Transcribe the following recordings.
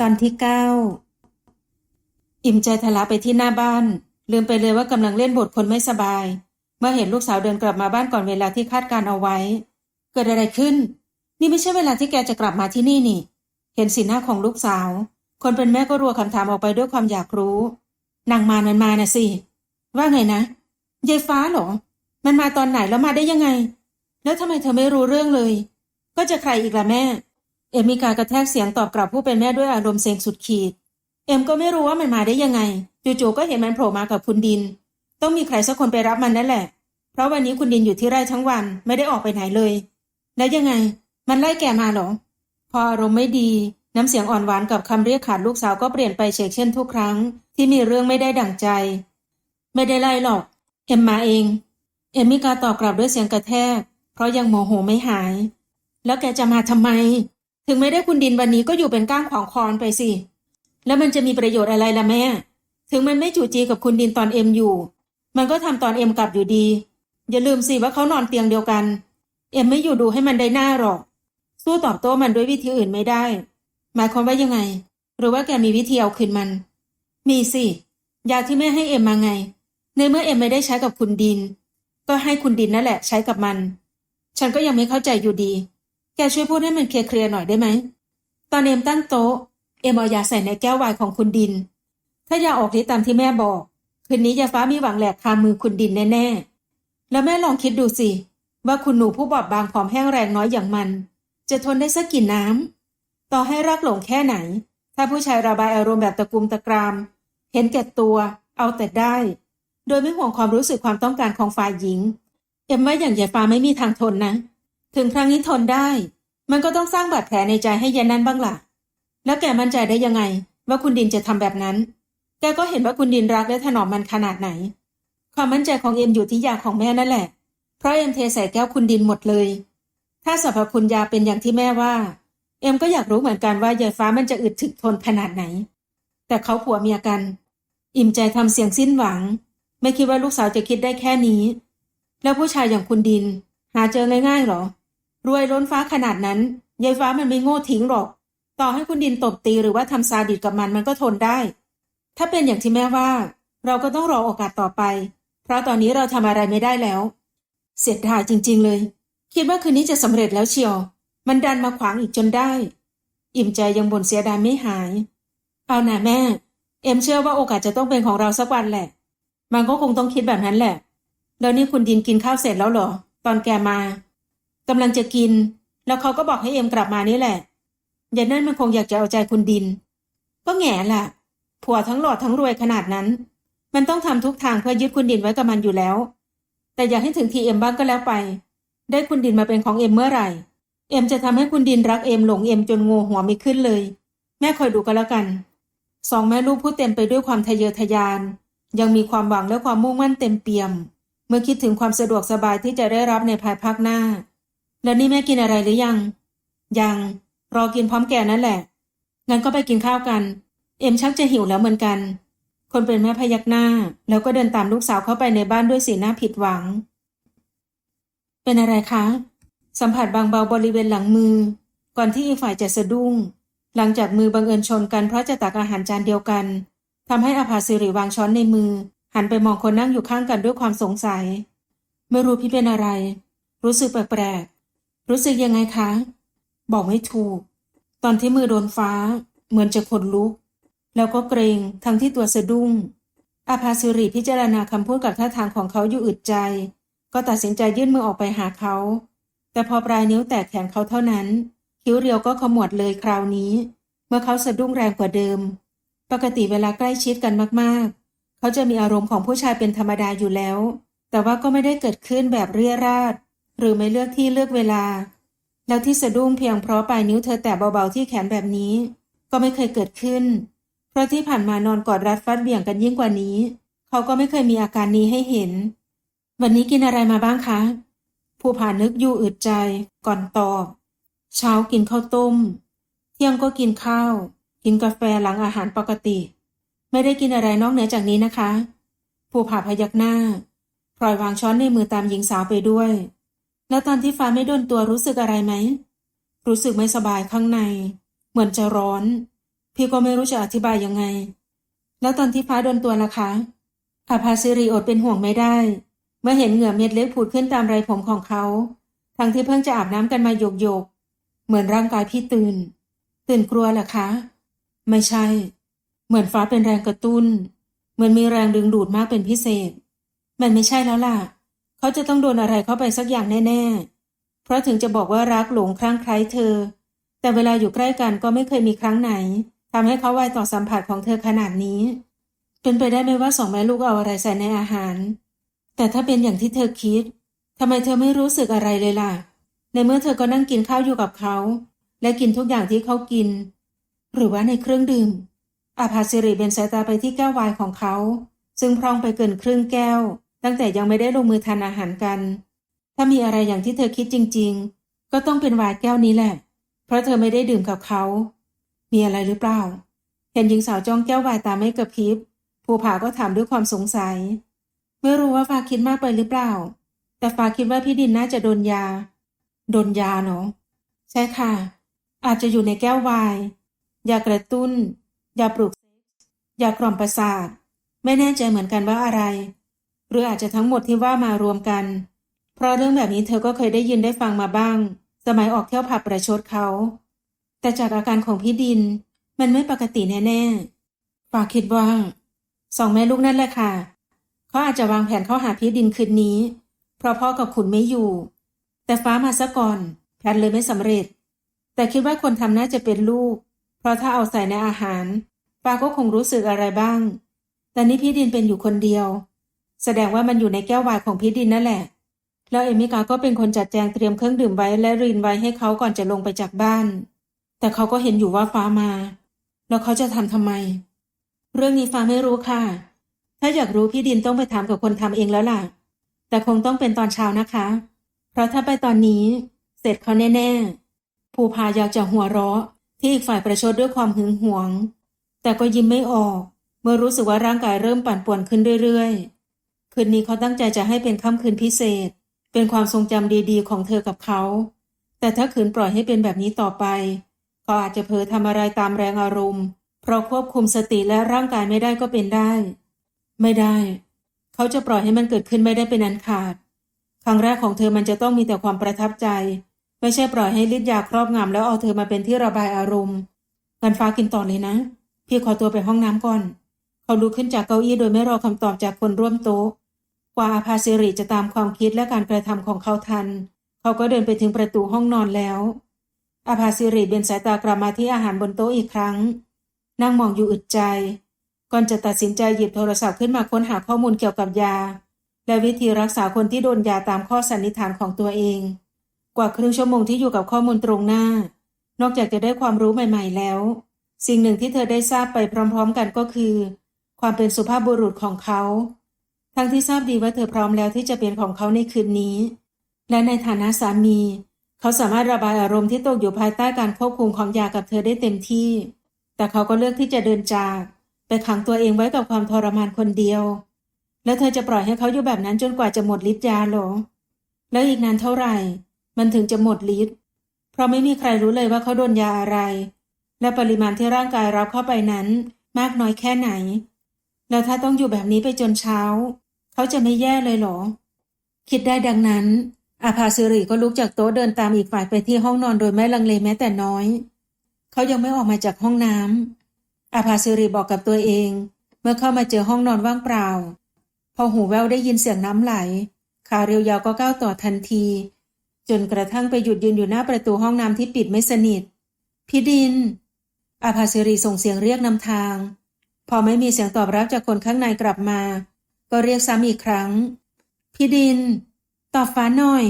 ตอนที่เก้าอิ่มใจทะลักไปที่หน้าบ้าน ลืมไปเลยว่ากำลังเล่นบทคนไม่สบาย เมื่อเห็นลูกสาวเดินกลับมาบ้านก่อนเวลาที่คาดการเอาไว้ เกิดอะไรขึ้น นี่ไม่ใช่เวลาที่แกจะกลับมาที่นี่นี่ เห็นสีหน้าของลูกสาว คนเป็นแม่ก็รัวคำถามออกไปด้วยความอยากรู้นางมารมันมาน่ะสิว่าไงนะยายฟ้าหรอ มันมาตอนไหนแล้วมาได้ยังไง แล้วทำไมเธอไม่รู้เรื่องเลย ก็จะใครอีกล่ะแม่ เอมมีการกระแทกเสียงตอบกลับผู้เป็นแม่ด้วยอารมณ์เซ็งสุดขีด เอ็มก็ไม่รู้ว่ามันมาได้ยังไง จู่ๆก็เห็นมันโผล่มากับคุณดิน ต้องมีใครสักคนไปรับมันนั่นแหละ เพราะวันนี้คุณดินอยู่ที่ไร่ทั้งวันไม่ได้ออกไปไหนเลย แล้วยังไง มันไล่แกมาหรอ พออารมณ์ไม่ดี น้ำเสียงอ่อนหวานกับคำเรียกขาดลูกสาวก็เปลี่ยนไปเฉกเช่นทุกครั้ง ที่มีเรื่องไม่ได้ดั่งใจ ไม่ได้ไล่หรอก เอ็มมาเอง เอ็มมีการตอบกลับด้วยเสียงกระแทก เพราะยังโมโหไม่หาย แล้วแกจะมาทำไม ถึงไม่ได้คุณดินวันนี้ก็อยู่เป็นก้างขวางคอนไปสิ แล้วมันจะมีประโยชน์อะไรล่ะแม่ ถึงมันไม่จู่จีกับคุณดินตอนเอ็มอยู่ มันก็ทำตอนเอ็มกลับอยู่ดี อย่าลืมสิว่าเขานอนเตียงเดียวกัน เอ็มไม่อยู่ดูให้มันได้หน้าหรอก สู้ตอบโต้มันด้วยวิธีอื่นไม่ได้ หมายความว่ายังไง หรือว่าแกมีวิธีเอาคืนมัน มีสิยาที่แม่ให้เอ็มมาไง ในเมื่อเอ็มไม่ได้ใช้กับคุณดิน ก็ให้คุณดินนั่นแหละใช้กับมัน ฉันก็ยังไม่เข้าใจอยู่ดี แกช่วยพูดให้มันเคลียร์ๆหน่อยได้ไหม ตอนเอ็มตั้งโต๊ะ เอ็มเอายาใส่ในแก้วไวน์ของคุณดิน ถ้ายาออกฤทธิ์ตามที่แม่บอก คืนนี้ยาฟ้ามีหวังแหลกคามือคุณดินแน่ๆ แล้วแม่ลองคิดดูสิ ว่าคุณหนูผู้บอบบางผอมแห้งแรงน้อยอย่างมัน จะทนได้สักกี่น้ำต่อให้รักหลงแค่ไหน ถ้าผู้ชายระบายอารมณ์แบบตะกุมตะกราม เห็นแก่ตัว เอาแต่ได้ โดยไม่ห่วงความรู้สึกความต้องการของฝ่ายหญิง เอ็มว่าอย่างยาฟ้าไม่มีทางทนนะ ถึงครั้งนี้ทนได้ มันก็ต้องสร้างบาดแผลในใจให้ยายนั่นบ้างล่ะ แล้วแกมั่นใจได้ยังไง ว่าคุณดินจะทำแบบนั้น แกก็เห็นว่าคุณดินรักและถนอมมันขนาดไหน ความมั่นใจของเอ็มอยู่ที่ยาของแม่นั่นแหละ เพราะเอ็มเทใส่แก้วคุณดินหมดเลย ถ้าสรรพคุณยาเป็นอย่างที่แม่ว่า เอ็มก็อยากรู้เหมือนกันว่ายายฟ้ามันจะอึดถึกทนขนาดไหน แต่เขาผัวเมียกัน อิ่มใจทำเสียงสิ้นหวัง ไม่คิดว่าลูกสาวจะคิดได้แค่นี้ แล้วผู้ชายอย่างคุณดิน หาเจอง่ายๆหรอ รวยล้นฟ้าขนาดนั้นยายฟ้ามันไม่โง่ทิ้งหรอก ต่อให้คุณดินตบตีหรือว่าทำซาดิสกับมันมันก็ทนได้ ถ้าเป็นอย่างที่แม่ว่า เราก็ต้องรอโอกาสต่อไป เพราะตอนนี้เราทำอะไรไม่ได้แล้ว เสียดายจริง ๆ เลย คิดว่าคืนนี้จะสำเร็จแล้วเชียว มันดันมาขวางอีกจนได้ อิ่มใจยังบ่นเสียดายไม่หาย เอาหน่าแม่ เอ็มเชื่อว่าโอกาสจะต้องเป็นของเราสักวันแหละ มันก็คงต้องคิดแบบนั้นแหละ แล้วนี่คุณดินกินข้าวเสร็จแล้วเหรอ ตอนแกมา กำลังจะกิน แล้วเขาก็บอกให้เอ็มกลับมานี่แหละยายนั่นมันคงอยากจะเอาใจคุณดิน ก็แง่ล่ะ ผัวทั้งหล่อทั้งรวยขนาดนั้น มันต้องทำทุกทางเพื่อยึดคุณดินไว้กับมันอยู่แล้ว แต่อยากให้ถึงทีเอ็มบ้างก็แล้วไป ได้คุณดินมาเป็นของเอ็มเมื่อไหร่ เอ็มจะทำให้คุณดินรักเอ็มหลงเอ็มจนงูหัวไม่ขึ้นเลย แม่คอยดูกันแล้วกัน สองแม่ลูกพูดเต็มไปด้วยความทะเยอทะยาน ยังมีความหวังและความมุ่งมั่นเต็มเปี่ยม เมื่อคิดถึงความสะดวกสบายที่จะได้รับในภายภาคหน้า แล้วนี่แม่กินอะไรหรือยัง ยัง รอกินพร้อมแกนั่นแหละ งั้นก็ไปกินข้าวกัน เอ็มชักจะหิวแล้วเหมือนกัน คนเป็นแม่พยักหน้า แล้วก็เดินตามลูกสาวเข้าไปในบ้านด้วยสีหน้าผิดหวัง เป็นอะไรคะ สัมผัสบางเบาบริเวณหลังมือ ก่อนที่อีกฝ่ายจะสะดุ้ง หลังจากมือบังเอิญชนกันเพราะจะตักอาหารจานเดียวกันทำให้อภาสิริวางช้อนในมือ หันไปมองคนนั่งอยู่ข้างกันด้วยความสงสัย ไม่รู้พี่เป็นอะไร รู้สึกแปลก รู้สึกยังไงคะ บอกไม่ถูก ตอนที่มือโดนฟ้า เหมือนจะขนลุก แล้วก็เกรงทั้งที่ตัวสะดุ้ง อาภาสิริพิจารณาคำพูดกับท่าทางของเขาอยู่อึดใจ ก็ตัดสินใจยื่นมือออกไปหาเขา แต่พอปลายนิ้วแตะแขนเขาเท่านั้น คิ้วเรียวก็ขมวดเลยคราวนี้ เมื่อเขาสะดุ้งแรงกว่าเดิม ปกติเวลาใกล้ชิดกันมากๆ เขาจะมีอารมณ์ของผู้ชายเป็นธรรมดาอยู่แล้ว แต่ว่าก็ไม่ได้เกิดขึ้นแบบเรียราด หรือไม่เลือกที่เลือกเวลา แล้วที่สะดุ้งเพียงเพราะปลายนิ้วเธอแตะเบาๆที่แขนแบบนี้ ก็ไม่เคยเกิดขึ้น เพราะที่ผ่านมานอนกอดรัดฟัดเบี่ยงกันยิ่งกว่านี้ เขาก็ไม่เคยมีอาการนี้ให้เห็น วันนี้กินอะไรมาบ้างคะ ผู้ผ่านนึกอยู่อึดใจ ก่อนตอบ เช้ากินข้าวต้ม เที่ยงก็กินข้าว กินกาแฟหลังอาหารปกติ ไม่ได้กินอะไรนอกเหนือจากนี้นะคะ ผู้ผ่าพยักหน้าพลอยวางช้อนในมือตามหญิงสาวไปด้วย แล้วตอนที่ฟ้าไม่โดนตัวรู้สึกอะไรไหม รู้สึกไม่สบายข้างใน เหมือนจะร้อน พี่ก็ไม่รู้จะอธิบายยังไง แล้วตอนที่ฟ้าโดนตัวล่ะคะอาภาสิริอดเป็นห่วงไม่ได้ เมื่อเห็นเหงื่อเม็ดเล็กผุดขึ้นตามไรผมของเขา ทั้งที่เพิ่งจะอาบน้ำกันมาโยกๆเหมือนร่างกายพี่ตื่น ตื่นกลัวเหรอคะ ไม่ใช่ เหมือนฟ้าเป็นแรงกระตุ้น เหมือนมีแรงดึงดูดมากเป็นพิเศษ มันไม่ใช่แล้วล่ะ เขาจะต้องโดนอะไรเข้าไปสักอย่างแน่ ๆ เพราะถึงจะบอกว่ารักหลงคลั่งไคล้เธอ แต่เวลาอยู่ใกล้กันก็ไม่เคยมีครั้งไหนทำให้เขาไวต่อสัมผัสของเธอขนาดนี้ เป็นไปได้ไหมว่าสองแม่ลูกเอาอะไรใส่ในอาหาร แต่ถ้าเป็นอย่างที่เธอคิดทำไมเธอไม่รู้สึกอะไรเลยล่ะ ในเมื่อเธอก็นั่งกินข้าวอยู่กับเขา และกินทุกอย่างที่เขากิน หรือว่าในเครื่องดื่ม อาภาสิริเบนสายตาไปที่แก้ววายของเขา ซึ่งพร่องไปเกินครึ่งแก้ว ตั้งแต่ยังไม่ได้ลงมือทานอาหารกัน ถ้ามีอะไรอย่างที่เธอคิดจริง ๆ ก็ต้องเป็นวายแก้วนี้แหละ เพราะเธอไม่ได้ดื่มกับเขา มีอะไรหรือเปล่า เห็นหญิงสาวจ้องแก้ววายตาไม่กระพริบ ภูผาก็ถามด้วยความสงสัย ไม่รู้ว่าฟ้าคิดมากไปหรือเปล่า แต่ฟ้าคิดว่าพี่ดินน่าจะโดนยา โดนยาเนาะ ใช่ค่ะ อาจจะอยู่ในแก้ววาย ยากระตุ้น ยาปลุกเซ็กยากล่อมประสาท ไม่แน่ใจเหมือนกันว่าอะไร หรืออาจจะทั้งหมดที่ว่ามารวมกัน เพราะเรื่องแบบนี้เธอก็เคยได้ยินได้ฟังมาบ้าง สมัยออกเที่ยวผับประชดเขา แต่จากอาการของพี่ดิน มันไม่ปกติแน่ๆฝากคิดว่าสองแม่ลูกนั่นแหละค่ะเขาอาจจะวางแผนเข้าหาพี่ดินคืนนี้ เพราะพ่อกับขุนไม่อยู่ แต่ฟ้ามาซะก่อนแพนเลยไม่สำเร็จ แต่คิดว่าคนทำน่าจะเป็นลูก เพราะถ้าเอาใส่ในอาหารฟ้าก็คงรู้สึกอะไรบ้าง แต่นี่พี่ดินเป็นอยู่คนเดียว แสดงว่ามันอยู่ในแก้ววายของพี่ดินนั่นแหละ แล้วเอมิกาก็เป็นคนจัดแจงเตรียมเครื่องดื่มไว้และรินไว้ให้เขาก่อนจะลงไปจากบ้าน แต่เขาก็เห็นอยู่ว่าฟ้ามา แล้วเขาจะทำทำไม เรื่องนี้ฟ้าไม่รู้ค่ะ ถ้าอยากรู้พี่ดินต้องไปถามกับคนทำเองแล้วล่ะ แต่คงต้องเป็นตอนเช้านะคะ เพราะถ้าไปตอนนี้ เสร็จเขาแน่ๆ ภูพาอยากจะหัวเราะ ที่อีกฝ่ายประชดด้วยความหึงหวง แต่ก็ยิ้มไม่ออก เมื่อรู้สึกว่าร่างกายเริ่มปั่นป่วนขึ้นเรื่อยๆ คืนนี้เขาตั้งใจจะให้เป็นค่ำคืนพิเศษ เป็นความทรงจำดีๆ ของเธอกับเขา แต่ถ้าขืนปล่อยให้เป็นแบบนี้ต่อไปก็อาจจะเผลอทำอะไรตามแรงอารมณ์ เพราะควบคุมสติและร่างกายไม่ได้ก็เป็นได้ ไม่ได้ เขาจะปล่อยให้มันเกิดขึ้นไม่ได้เป็นอันขาด ครั้งแรกของเธอมันจะต้องมีแต่ความประทับใจ ไม่ใช่ปล่อยให้ฤทธิ์ยาครอบงำแล้วเอาเธอมาเป็นที่ระบายอารมณ์กันฟ้ากินต่อเลยนะ พี่ขอตัวไปห้องน้ำก่อน เขาลุกขึ้นจากเก้าอี้โดยไม่รอคำตอบจากคนร่วมโต๊ะ กว่าอาภาสิริจะตามความคิดและการกระทำของเขาทัน เขาก็เดินไปถึงประตูห้องนอนแล้ว อาภาสิริเบนสายตากลับมาที่อาหารบนโต๊ะอีกครั้ง นั่งมองอยู่อึดใจ ก่อนจะตัดสินใจหยิบโทรศัพท์ขึ้นมาค้นหาข้อมูลเกี่ยวกับยา และวิธีรักษาคนที่โดนยาตามข้อสันนิษฐานของตัวเอง กว่าครึ่งชั่วโมงที่อยู่กับข้อมูลตรงหน้า นอกจากจะได้ความรู้ใหม่ ๆ แล้ว สิ่งหนึ่งที่เธอได้ทราบไปพร้อม ๆ กันก็คือ ความเป็นสุภาพบุรุษของเขา ทั้งที่ทราบดีว่าเธอพร้อมแล้วที่จะเป็นของเขาในคืนนี้ และในฐานะสามี เขาสามารถระบายอารมณ์ที่ตกอยู่ภายใต้การควบคุมของยากับเธอได้เต็มที่ แต่เขาก็เลือกที่จะเดินจาก ไปขังตัวเองไว้กับความทรมานคนเดียว แล้วเธอจะปล่อยให้เขาอยู่แบบนั้นจนกว่าจะหมดฤทธิ์ยาหรอ แล้วอีกนานเท่าไหร่ มันถึงจะหมดฤทธิ์ เพราะไม่มีใครรู้เลยว่าเขาโดนยาอะไร และปริมาณที่ร่างกายรับเข้าไปนั้น มากน้อยแค่ไหน แล้วถ้าต้องอยู่แบบนี้ไปจนเช้า เขาจะไม่แย่เลยเหรอ คิดได้ดังนั้น อาภาสิริก็ลุกจากโต๊ะเดินตามอีกฝ่ายไปที่ห้องนอนโดยไม่ลังเลแม้แต่น้อย เขายังไม่ออกมาจากห้องน้ำอาภาสิริบอกกับตัวเอง เมื่อเข้ามาเจอห้องนอนว่างเปล่า พอหูแววได้ยินเสียงน้ำไหล ขาเรียวยาวก็ก้าวต่อทันที จนกระทั่งไปหยุดยืนอยู่หน้าประตูห้องน้ำที่ปิดไม่สนิท พี่ดิน อาภาสิริส่งเสียงเรียกนำทาง พอไม่มีเสียงตอบรับจากคนข้างในกลับมา ก็เรียกซ้ำอีกครั้ง พี่ดิน ตอบฟ้าหน่อย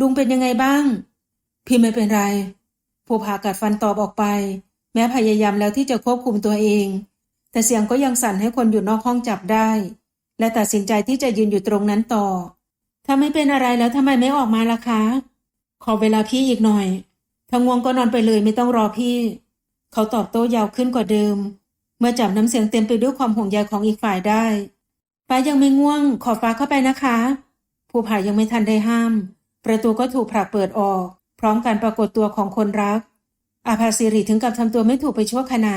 ลุงเป็นยังไงบ้าง พี่ไม่เป็นไร ผู้ผ่ากัดฟันตอบออกไป แม้พยายามแล้วที่จะควบคุมตัวเอง แต่เสียงก็ยังสั่นให้คนอยู่นอกห้องจับได้ และตัดสินใจที่จะยืนอยู่ตรงนั้นต่อ ถ้าไม่เป็นอะไรแล้วทำไมไม่ออกมาล่ะคะ ขอเวลาพี่อีกหน่อยถ้าง่วงก็นอนไปเลยไม่ต้องรอพี่ เขาตอบโต้ยาวขึ้นกว่าเดิม มื่อจับน้ำเสียงเต็มไปด้วยความห่วงใยของอีกฝ่ายได้ฟ้ายังไม่ง่วง ขอฟ้าเข้าไปนะคะ ผู้ผ่ายังไม่ทันได้ห้าม ประตูก็ถูกผลักเปิดออก พร้อมการปรากฏตัวของคนรัก อาภาสิริถึงกับทำตัวไม่ถูกไปชั่วขณะ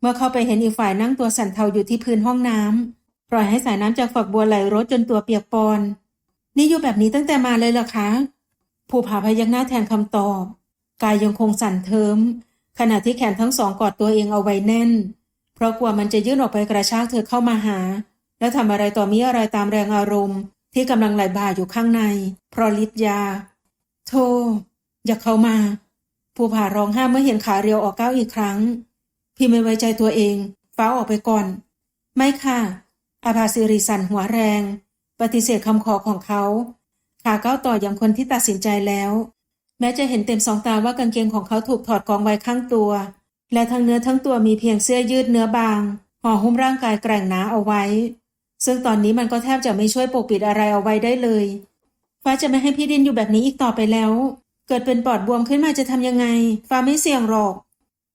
เมื่อเข้าไปเห็นอีกฝ่ายนั่งตัวสั่นเทาอยู่ที่พื้นห้องน้ำปล่อยให้สายน้ำจากฝักบัวไหลรดจนตัวเปียกปอนนี่อยู่แบบนี้ตั้งแต่มาเลยเหรอคะ ผู้ผ่าพยักหน้าแทนคำตอบ กายยังคงสั่นเทิมขณะที่แขนทั้งสองกอดตัวเองเอาไว้แน่น เพราะกลัวมันจะยื่นออกไปกระชากเธอเข้ามาหา แล้วทำอะไรต่อมีอะไรตามแรงอารมณ์ ที่กำลังไหลบ่าอยู่ข้างใน เพราะฤทธิ์ยาโธ่อย่าเข้ามา ผู้ผ่าร้องห้ามเมื่อเห็นขาเรียวออกก้าวอีกครั้ง พี่ไม่ไว้ใจตัวเองฟ้าออกไปก่อน ไม่ค่ะ อาภาสิริสันหัวแรง ปฏิเสธคำขอของเขา ขาก้าวต่ออย่างคนที่ตัดสินใจแล้ว แม้จะเห็นเต็มสองตาว่ากางเกงของเขาถูกถอดกองไว้ข้างตัว และทั้งเนื้อทั้งตัวมีเพียงเสื้อยืดเนื้อบางห่อหุ้มร่างกายแกร่งหนาเอาไว้ ซึ่งตอนนี้มันก็แทบจะไม่ช่วยปกปิดอะไรเอาไว้ได้เลย ฟ้าจะไม่ให้พี่ดินอยู่แบบนี้อีกต่อไปแล้ว เกิดเป็นปอดบวมขึ้นมาจะทำยังไง ฟ้าไม่เสี่ยงหรอก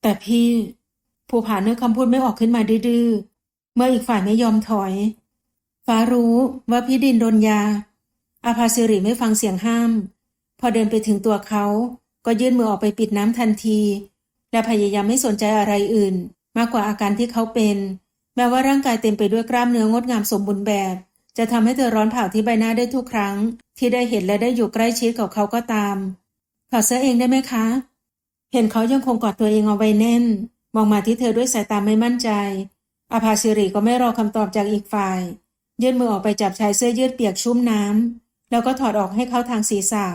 แต่พี่ ผู้ผ่านนึกคำพูดไม่ออกขึ้นมาดื้อเมื่ออีกฝ่ายไม่ยอมถอย ฟ้ารู้ว่าพี่ดินโดนยา อาภาสิริไม่ฟังเสียงห้าม พอเดินไปถึงตัวเขา ก็ยื่นมือออกไปปิดน้ำทันที และพยายามไม่สนใจอะไรอื่น มากกว่าอาการที่เขาเป็น แม้ว่าร่างกายเต็มไปด้วยกล้ามเนื้องดงามสมบูรณ์แบบ จะทำให้เธอร้อนเผาที่ใบหน้าได้ทุกครั้ง ที่ได้เห็นและได้อยู่ใกล้ชิดกับเขาก็ตามถอดเสื้อเองได้ไหมคะ เห็นเขายังคงกอดตัวเองเอาไว้แน่น มองมาที่เธอด้วยสายตาไม่มั่นใจ อาภาสิริก็ไม่รอคำตอบจากอีกฝ่ายยื่นมือออกไปจับชายเสื้อยืดเปียกชุ่มน้ำแล้วก็ถอดออกให้เขาทางศีรษะ